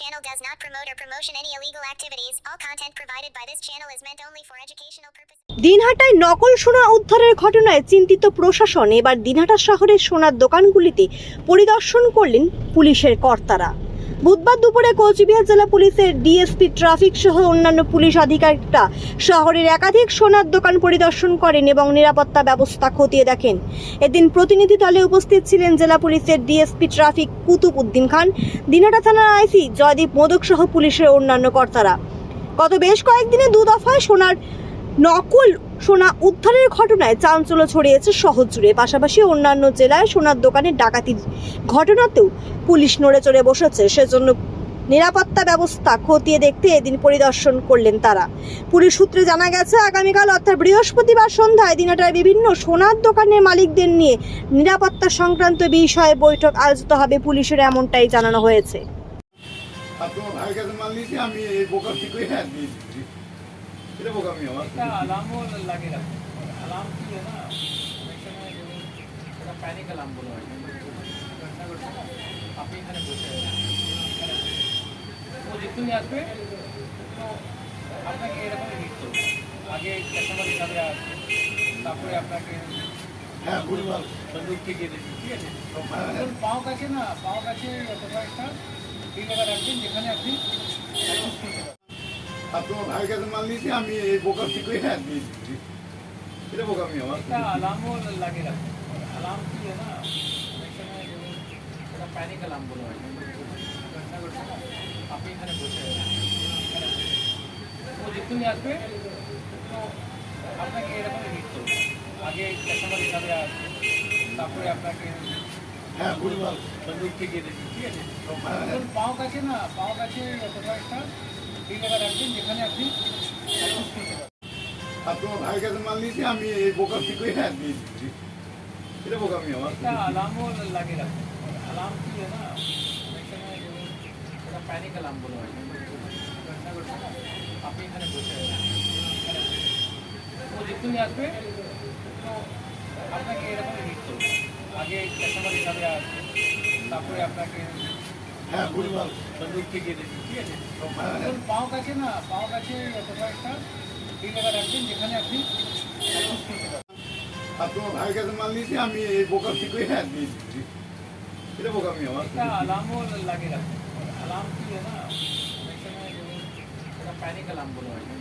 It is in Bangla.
does not promote or promotion any illegal activities. All content provided by this channel is meant only for educational purposes. দিনহাটায় নকল সোনা উদ্ধারের ঘটনায় চিন্তিত প্রশাসন এবার দিনহাটা শহরের সোনার দোকানগুলিতে পরিদর্শন করলেন পুলিশের কর্তারা বুধবার দুপুরে কোচবিহার জেলা পুলিশের ডিএসপি ট্রাফিক সহ অন্যান্য পুলিশ আধিকারিকরা শহরের একাধিক সোনার দোকান পরিদর্শন করেন এবং নিরাপত্তা ব্যবস্থা খতিয়ে দেখেন। এদিন প্রতিনিধি দলে উপস্থিত ছিলেন জেলা পুলিশের ডিএসপি ট্রাফিক কুতুব উদ্দিন খান দিনহাটা থানার আইসি জয়দীপ মোদক সহ পুলিশের অন্যান্য কর্তারা। গত বেশ কয়েকদিনে দু দফায় সোনার নকল সোনা উদ্ধারের ঘটনায় চাঞ্চল্য ছড়িয়েছে শহর জুড়ে। পাশাপাশি অন্যান্য জেলায় সোনার দোকানে ডাকাতির ঘটনাতেও পুলিশ নড়ে চড়ে বসেছে। সেজন্য নিরাপত্তা ব্যবস্থা খতিয়ে দেখতে এদিন পরিদর্শন করলেন তারা। পুলিশ সূত্রে জানা গেছে, আগামীকাল অর্থাৎ বৃহস্পতিবার সন্ধ্যায় দিনাটার বিভিন্ন সোনার দোকানের মালিকদের নিয়ে নিরাপত্তা সংক্রান্ত বিষয়ে বৈঠক আয়োজিত হবে। পুলিশের এমনটাই জানানো হয়েছে। এটা বোকামি আমার লাগে রাখো কি না অনেক সময় এটা প্যানিক অ্যালার্ম বলা আপনি এখানে বসে ও যেখানে আসবে তো আপনাকে এরকম হিট আগে কাস্টমার হিসাবে আসবে তারপরে আপনাকে হ্যাঁ পরিবার সন্দুক থেকে দেবে ঠিক আছে? হ্যাঁ, হ্যাঁ। পাও কাছে না পাও কাছে একটা। ঠিক রাখবেন যেখানে আপনি আর তোমার ভাইয়ের কাছে মাল নিয়েছি আমি এই বোকা ঠিক হয়ে হাত দিয়ে দিচ্ছি? এটা বোকামি আমার আলামও লাগে আলাম কি না প্যানিক আলাম বলে আপনি এখানে বসে ও যেখানে আসবে আপনাকে এরকম হিট করবে। আগে কাস্টমার হিসাবে আসবে তারপরে আপনাকে হ্যাঁ বলব ঠিক আছে? হ্যাঁ। পাও কাছে না পাও কাছে একটা এই টাকা রাখবেন যেখানে আপনি আর মাল নিয়েছি আমি এই বোকামি করে হ্যাঁ দিয়ে দিচ্ছি এটা বোকামি আমার। লাগে রাখবেন আলাম কি না ওটা প্যানিক আলাম বলে হয়। মানে আপনি এখানে বসে ও যেখানে আসবে তো আপনাকে এরকম রিট আগে কাস্টমার হিসাবে আসবে তারপরে আপনাকে হ্যাঁ বুধবার বন্দুক থেকে দেবেন ঠিক আছে পাও কাছে না পাও কাছে অথবা একটা এই জায়গা রাখবেন যেখানে আপনি আর তোমার ভাইয়ের কাছে মাল নিয়েছি আমি এই বোকার থেকে হ্যাঁ দিয়ে দিচ্ছি এটা বোকামি আমার আলামও লাগে রাখবেন আলাম কি না অনেক সময় একটা প্যানিক আলাম বলা হয়